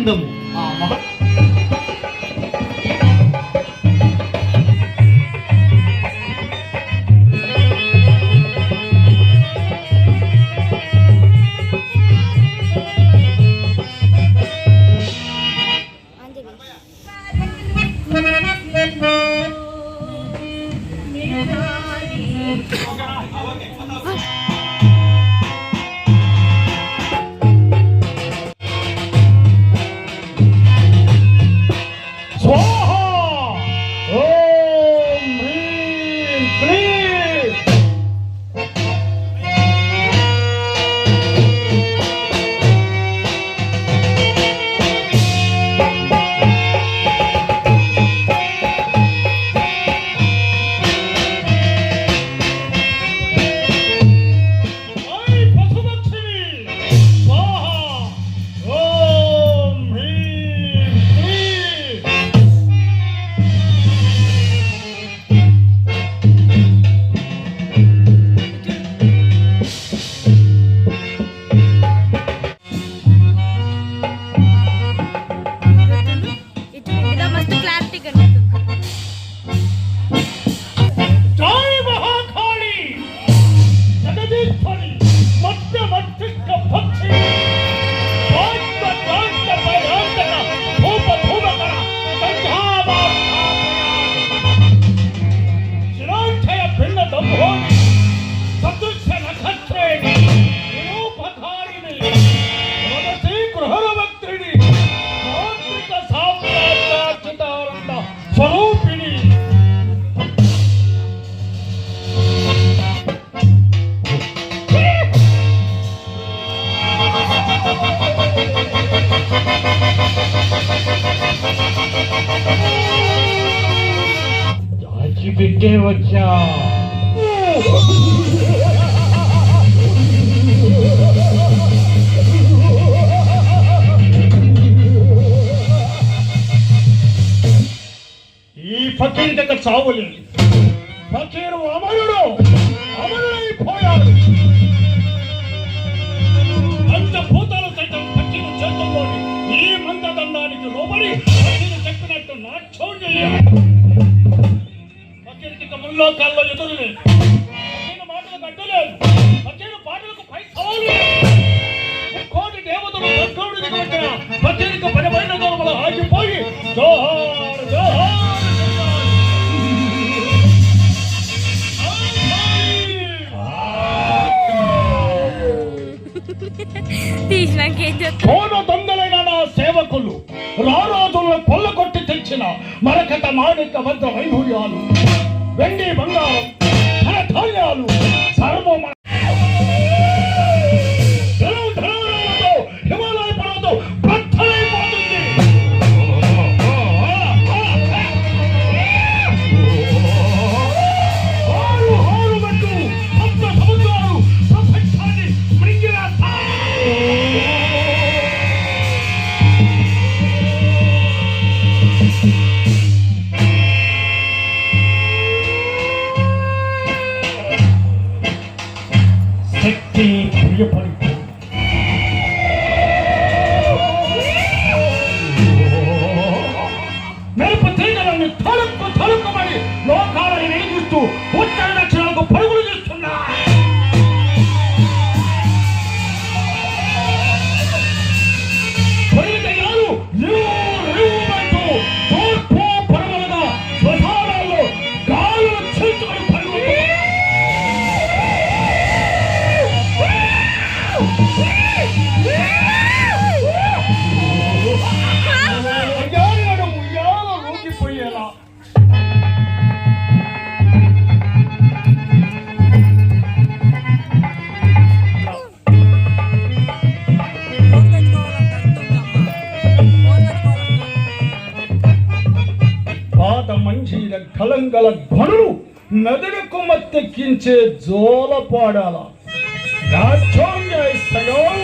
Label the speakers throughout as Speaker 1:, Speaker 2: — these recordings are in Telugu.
Speaker 1: అందము ఆ మహ స్వాహ బిడ్డే వచ్చా ఈ ఫకీర్ దగ్గర చావులేదు ఫకీరు అమరుడు అమరుడైపోయాడు. పంచభూతాలు సైతం ఫకీరు చేతుల్లోని ఈ మంద దండానికి లోబడి చెప్పినట్టు నాట్యం చేయాలి. ముల్లోకాల్లో ఎదురు ఫకీరు మాటలకు అడ్డులేదు ఫకీరు పాటలకు పై సవాలు. ముక్కోటి దేవతలు దర్శనుడు దిగవచ్చిన ఫకీరుకు పదిమైన దూరంలో ఆగిపోయి జోహార్ జోహార్ కోన దొంగలైన నా సేవకులు రారాజులను కొల్లగొట్టి తెచ్చిన మరకట మాణిక వద్ద వైఢూర్యాలు వెండి బంగారం ధన ధాన్యాలు సర్వమ పాత మంజీల కలంగల ధ్వనులు మెదడుకు మత్తెక్కించే జోల పాడాల నాట్యోన్యాయ్ సగం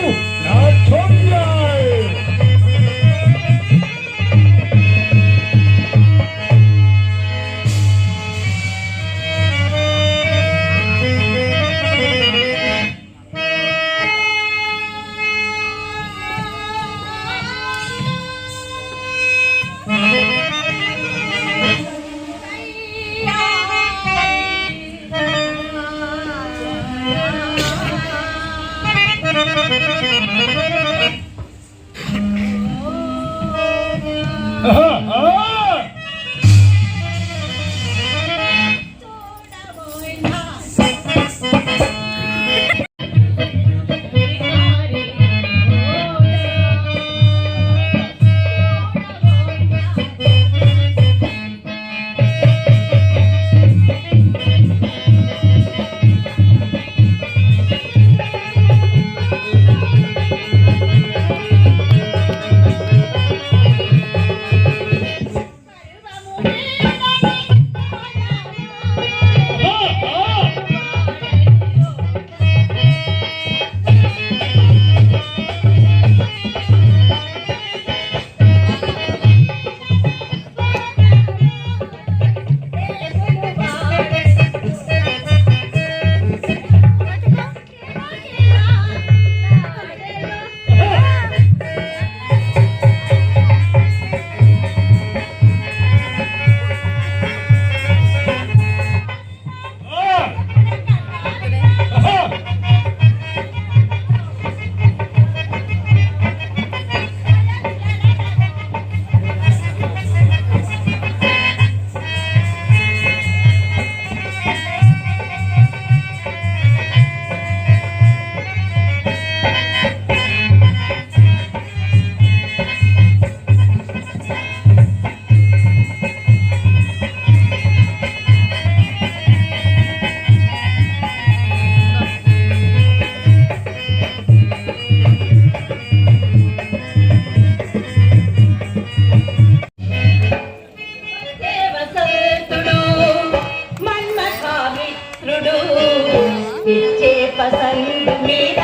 Speaker 2: ఇచ్చే పసల్ మీద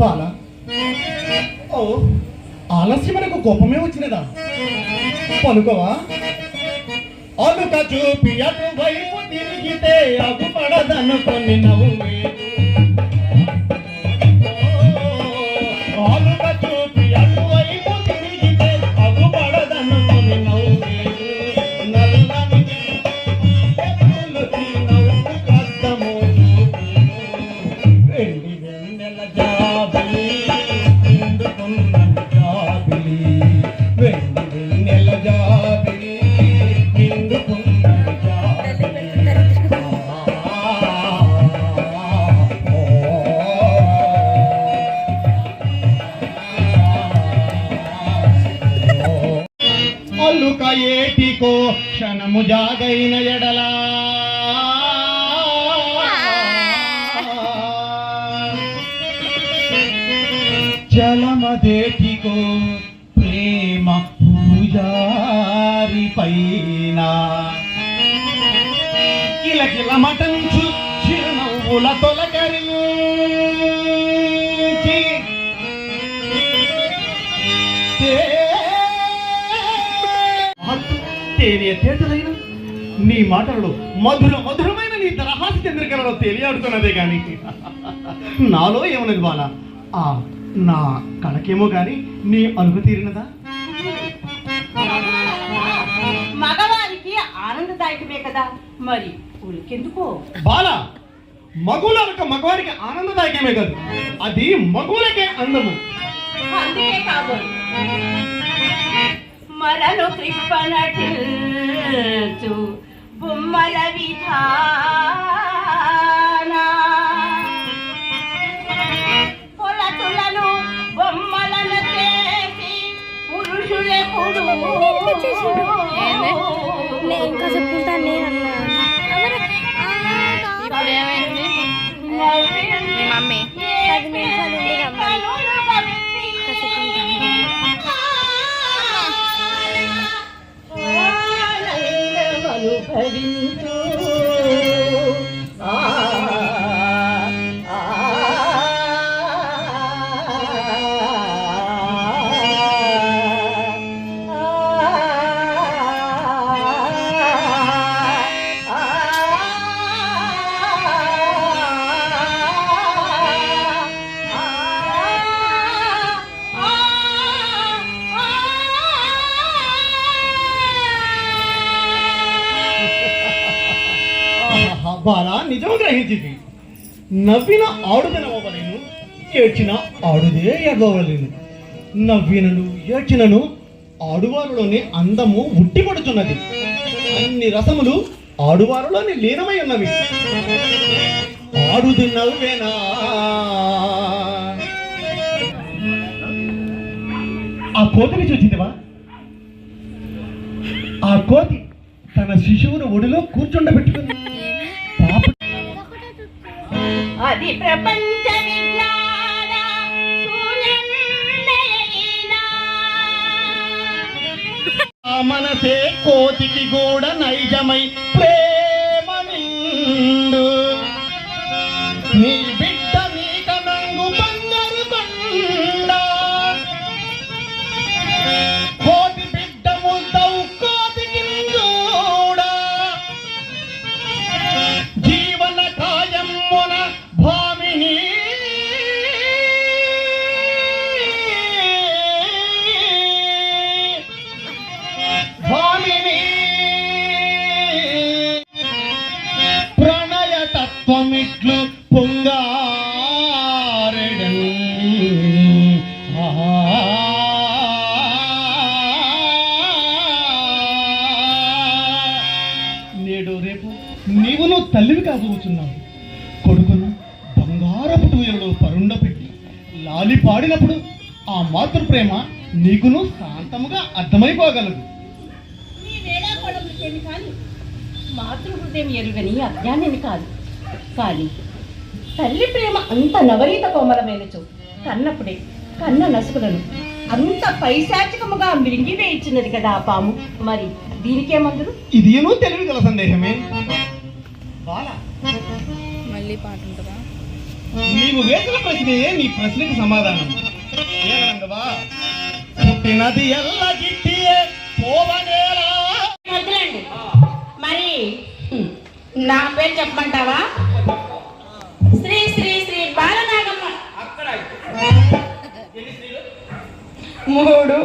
Speaker 3: బాల. ఓ ఆలస్యమనకు కోపమే వచ్చినదా? పలుకోవా? అలుక చూపి అటువైపు తిరిగితే అగుపడదనుకొని నవ్వు క్షణము ఎడలా. జలమదేటికో ప్రేమ పూజారి పైన. కిలకిల మటంచు చిరునవ్వుల తొలకరించి తేలియ తేటలైన నీ మాటలలో మధుర మధురమైన నీ తరహాసి చంద్రికలలో తేలియాడుతున్నదే గాని. నాలో ఏమన్నది బాల? ఆ నా కళకేమో గాని నీ అలుగు తీరినదా?
Speaker 2: మగవారికి ఆనందదాయకమే కదా. మరి ఉలికెందుకో
Speaker 3: బాల మగులక మగవారికి ఆనందదాయకమే కాదు. అది మగులకే అందము.
Speaker 2: అందుకే కాబోలు మరను కృపణటిల్చు బొమ్మల విధాన పొలతులను బొమ్మలను చేసి పురుషులెప్పుడు
Speaker 3: నిజం గ్రహించింది నవ్విన ఆడుదనవ్వలేను ఏడ్చిన ఆడుదే ఎగవలేను. నవ్వినను ఏడ్చినను ఆడువారులోని అందము ఉట్టిపడుతున్నది అన్ని రసములు ఆడువారులోనే లీనమై ఉన్నవి. ఆడుది నవ్వేనా? ఆ కోతిని చూచిందివా? ఆ కోతి తన శిశువును ఒడిలో కూర్చుండబెట్టుకుంది.
Speaker 2: అది ప్రపంచ విజ్ఞాన
Speaker 3: మనసే కోతికి కూడా నైజమై ప్రే భామిని ప్రణయ పొంగారెడన్ నేడు రేపు నీవును తల్లివి కాబోతున్నావు కొడుకును బంగారపు టూయలలో పరుండ పెట్టి లాలి పాడినప్పుడు ఆ మాతృ ప్రేమ నీకును శాంతముగా అర్థమైపోగలదు.
Speaker 4: మాతృహృదయం ఎరుగని అజ్ఞానిని కాదు. కానీ తల్లి ప్రేమ అంత నవనీత కోమలమైనచో కన్నప్పుడే కన్న నసుకులను అంత పైశాచికముగా మిరింగి వేయించినది కదా ఆ పాము. మరి దీనికేమందరు?
Speaker 3: ఇది ఏమో తెలివి గల సందేహమే. బాలా
Speaker 5: మళ్ళీ పాట ఉంటుందా?
Speaker 3: నీవు వేసిన ప్రశ్నయే నీ ప్రశ్నకు సమాధానం. పుట్టినది ఎల్ల గిట్టియే పోవనేలా
Speaker 4: మరి నా పేరు చెప్పమంటావా? శ్రీ శ్రీ శ్రీ బాలనాగమ్మ. మూడు.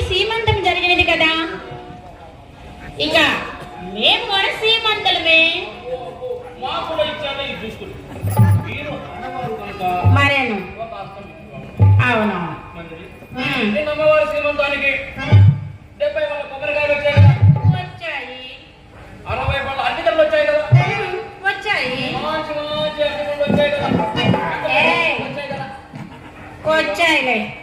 Speaker 4: సీమంతం జరిగినది కదా. ఇక మేము కూడా సీమంతలమే. మరేను? అవును.
Speaker 6: అమ్మవారి డెబ్బై వాళ్ళ కొబ్బరికాయలు వచ్చాయి. అరవై వాళ్ళ కదా. కదా
Speaker 4: వచ్చాయిలే.